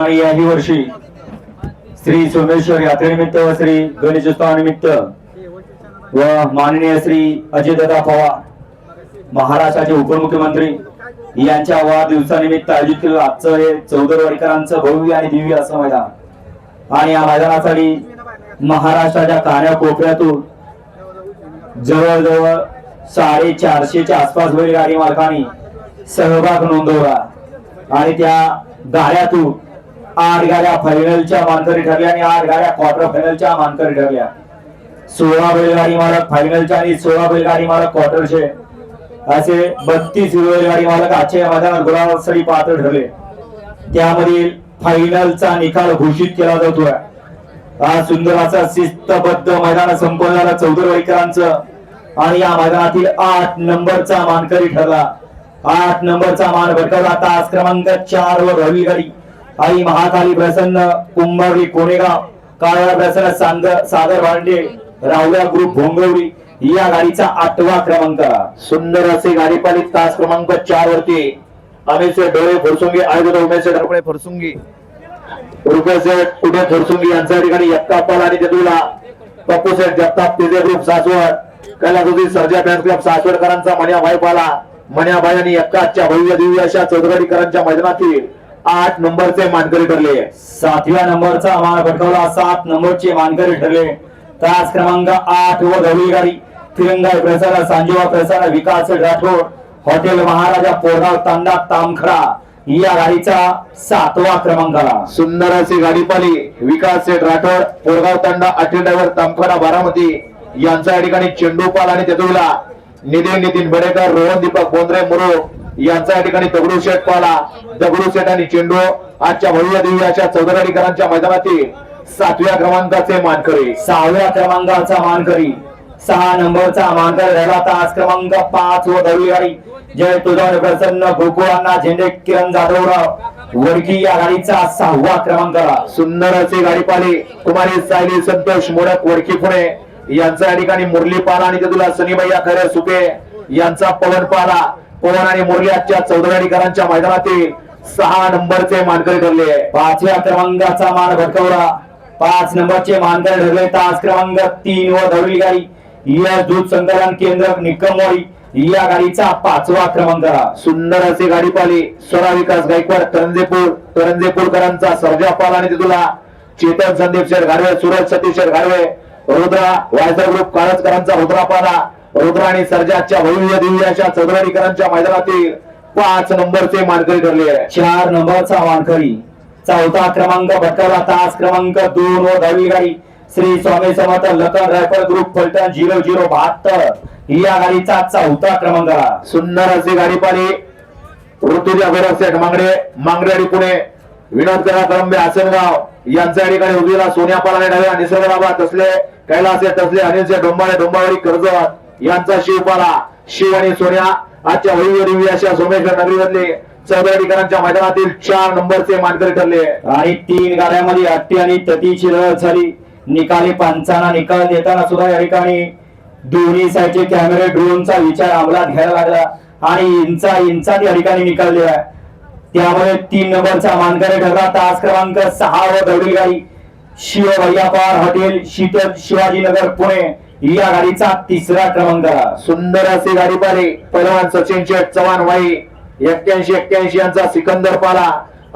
याही वर्षी श्री सोमेश्वर यात्रेनिमित्त व श्री गणेशोत्सवानिमित्त व माननीय श्री अजयदादा पवार महाराष्ट्राचे उपमुख्यमंत्री यांच्या वाढदिवसानिमित्त आयोजित केलं आजचं हे चौदरवाडीकरांचं भव्य आणि दिव्य असं मैदान. आणि या मैदानासाठी महाराष्ट्राच्या कान्या कोपऱ्यातून जवळजवळ साडेचारशेच्या आसपास बैलगाडी मालकांनी सहभाग नोंदवला. आणि त्या गाड्यातून आठ गाड्या फायनलच्या मानकरी ठरल्या आणि आठ गाड्या क्वार्टर फायनलच्या मानकरी ठरल्या. सोळा बैलगाडी मालक फायनलच्या आणि सोळा बैलगाडी मालक क्वार्टरचे असे बत्तीस बैलगाडी मालक आजच्या मैदानात गुलाबासाठी पात्र ठरले. त्यामधील फायनलचा निकाल घोषित केला जातोय हा सुंदर असा शिस्तबद्ध मैदान संपन्न झाला चौधरवाडीकरांचं आणि या मैदानातील आठ नंबरचा मानकरी ठरला. आठ नंबरचा मान भटकवला तास क्रमांक चार वर रवी गाडी. आई महाकाली प्रसन्न कुंभारी कोणेगाव काळा प्रसन्न सांद सागर भांडे रावल्या ग्रुप भोंगवडी या गाडीचा आठवा क्रमांक. सुंदर असे गाडी पालित तास क्रमांक चार वरती अमित डोळे फुरसुंगी आयोजित उमेश शेठ फुरसुंगी. रुपये फुरसुंगी यांच्या ठिकाणी यत्तापाल आणि जदूला. पप्पू शेठ जगताप तेजे ग्रुप सासवड. कैलासोजी सर्जा फॅन्स क्लब सासवडकरांचा मन्या भाई पाला मन्या भाई आणि यक्काच्या भव्य दिव्य अशा चौधरीकरांच्या मैदानातील आठ नंबरचे मानकरी ठरले. सातव्या नंबरचा मान भटकवला सात नंबरचे मानकरी ठरले. तास क्रमांक आठ व रवी गाडी तिरंगा प्रसार सांजेवा प्रसार विकास राठोड हॉटेल महाराजा पोरगाव तांडा तामखडा या गाडीचा सातवा क्रमांक आला. सुंदर अशी गाडी पाली. विकास शेठ राठोड पोरगाव तांडा आठवे ड्रायव्हर तामखाडा बारामती यांच्या या ठिकाणी चेंडू पाल आणि तेदुला नितीन नितीन बडेकर रोहन दीपक बोंद्रे मुरो यांच्या या ठिकाणी दगडू शेठ पाला दगडू शेठ आणि चेंडू आजच्या भव्य दिव्य अशा चौधरीकरांच्या मैदानातील सातव्या क्रमांकाचे मानकरी. सहाव्या क्रमांकाचा मानकरी. सहा नंबरचा मानकरी राहिला तास क्रमांक पाच व गाडी. जय तुझा प्रसन्न गोकुळांना झेंडे किरण जाधवराव वडकी या गाडीचा सहावा क्रमांक. सुंदर अशी गाडी पाली कुमारी सायली संतोष मोडक वडकी पुणे. यांच्या या ठिकाणी मुरली पाला आणि तेदुला सनीभैया खरे सुके यांचा पवन पाला पवन आणि मुरली आजच्या चौधरीकरांच्या मैदानातील सहा नंबरचे मानकरी ठरले. पाचव्या क्रमांकाचा मान भटकवला. पाच नंबरचे मानकरी ठरले. तास क्रमांक तीन व धवली गाडी. या दूध संकलन केंद्र निकमोळी या गाडीचा पाचवा क्रमांक. सुंदर असे गाडी पाली. स्वरा विकास गायकवाड तरंजेपूर तरंजेपूरकरांचा सर्जा पाल आणि तिथुला चेतन संदीप शेर घाडवे सूरज सतीश शेर घाडवे रुद्रा वायझर ग्रुप काळजकरांचा रुद्रा पाला. रुद्रा आणि सर्जाच्या भव्य दिव्य अशा चौधरीकरांच्या मैदानातील पाच नंबरचे मानकरी ठरले चार नंबरचा मानकरी. चौथा क्रमांक भटकवला. तास क्रमांक दोन व धवली गाडी. Shri Swami Samarth Lakhan rifle group Phaltan zero zero बहात्तर. या गाडीचा चौथा क्रमांक सुंदर अशी गाडी पाली ऋतुजा सेठ मांगडे मांगडे आणि पुणे. विनोद करा कळंबे आसनगाव. यांच्या ठिकाणी उजवीला सोन्या पालाने डाव्या निसर्गराबा तसले कैलास आहे तसले अनिलचे डोंबाळे डोंबावडी कर्जत. यांचा शिवपाला शिव आणि सोन्या आजच्या भव्य अशा सोमेश्वर नगरीमधले चौदा ठिकाणांच्या मैदानातील चार नंबरचे मानकरी ठरले. आणि तीन गाड्यामध्ये अट्टी आणि ततीची लढत झाली. निकाली पंचांना निकाल देताना सुद्धा या ठिकाणी दोन्ही साईडचे कॅमेरे ड्रोनचा विचार अंमलात घ्यायला लागला. आणि इंचा इंचा या ठिकाणी निकाल दिला. त्यामुळे तीन नंबरचा मानकरी ठरला. तास क्रमांक सहा व दौडी गाडी शिव भैयापार हॉटेल शीतल शिवाजीनगर पुणे. या गाडीचा तिसरा क्रमांक. सुंदर अशी गाडी पाली पहिलवान सचिन शेठ चव्हाण वाई एक्क्याऐंशी एक्क्याऐंशी यांचा सिकंदर पाला.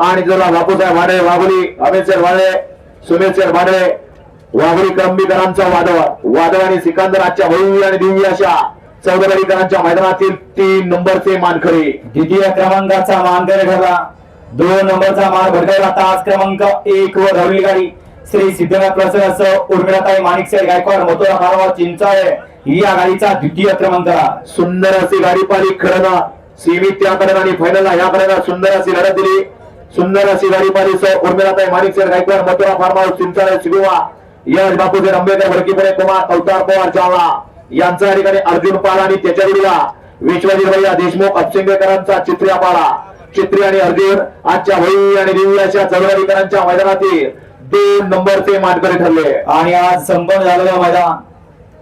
आणि तुला बापूसाहेब वाडे वाघुली अमित शेठ वाडे सुमित शेठ वाडे वाघुली करंबीकरांचा वादळ. वादळ आणि सिकंदर आजच्या भव्य आणि दिव्य अशा चौधरीकरांच्या मैदानातील तीन नंबरचे मानखरी द्वितीय क्रमांकाचा मानकरी ठरला. दोन नंबरचा मान भडकायला तास क्रमांक एक व धवली गाडी. श्री सिद्धनाथ प्रसन्न उर्मिळाताई माणिकसाई गायकवाड मथुरा फार्मा चिंचाळे ही या गाडीचा द्वितीय क्रमांक. सुंदर अशी गाडी पाली खरं सीमित त्याकडे आणि फायनल याकडे सुंदर अशी लढत दिली. सुंदर अशी गाडी पाली सो उर्मिलाताई माणिक गायकवाड मथुरा फार्मा चिंचाळे शिगुवा यश बापूजी आंबेडकर भडकीपुणे कुमार अवतार पवार चावला यांचा या ठिकाणी अर्जुन पाला आणि त्याच्या दिला विश्वजित भैया देशमुख अपसिंगेकरांचा चित्र्या पाला. चित्री आणि अर्जुन आजच्या भई आणि दिव्य अशा चौधरीकरांच्या मैदानातील दोन नंबरचे मानकरी ठरले. आणि आज संपन्न झालेला माझा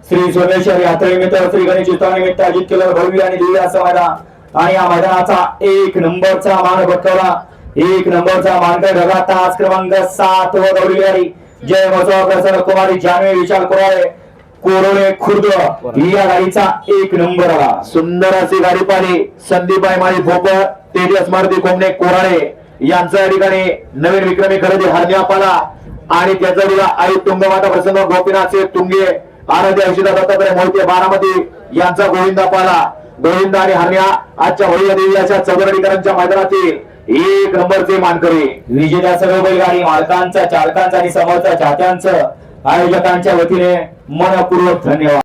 श्री सोमेश्वर यात्रेनिमित्त श्री गणेश चित्रानिमित्त आयोजित केलं भव्य आणि दिव्य असं मैदान. आणि या मैदानाचा एक नंबरचा मान भटकवला एक नंबरचा मानकर ढगा तास क्रमांक सात व गौरी गाडी जय मसोबा प्रसन्न कुमारी जानवे विशाल कुराळे कोरोळे खुर्द. या गाडीचा एक नंबर आला. सुंदर अशी गाडी पाहिली. संदीप माळी भोपर तेजस मारुती कोमणे कोराळे. यांचं या ठिकाणी नवीन विक्रमी खरेदी हरण्यापाला आणि त्याचा दिला आई तुंगमाता प्रसन्न गोपीनाथ तुंगे आराध्य अशिता दत्तात्रय मोहिते बारामती यांचा गोविंदा पाला. गोविंदा आणि हरण्या आजच्या होळी देवी अशा चौधरीकरांच्या मैदानातील एक नंबरचे मानकरी. विजेत्या सर्व बैलगाडी मालकांचा चालकांचा आणि समोरच्या चाहत्यांचं आयोजकांच्या वतीने मनपूर्वक धन्यवाद.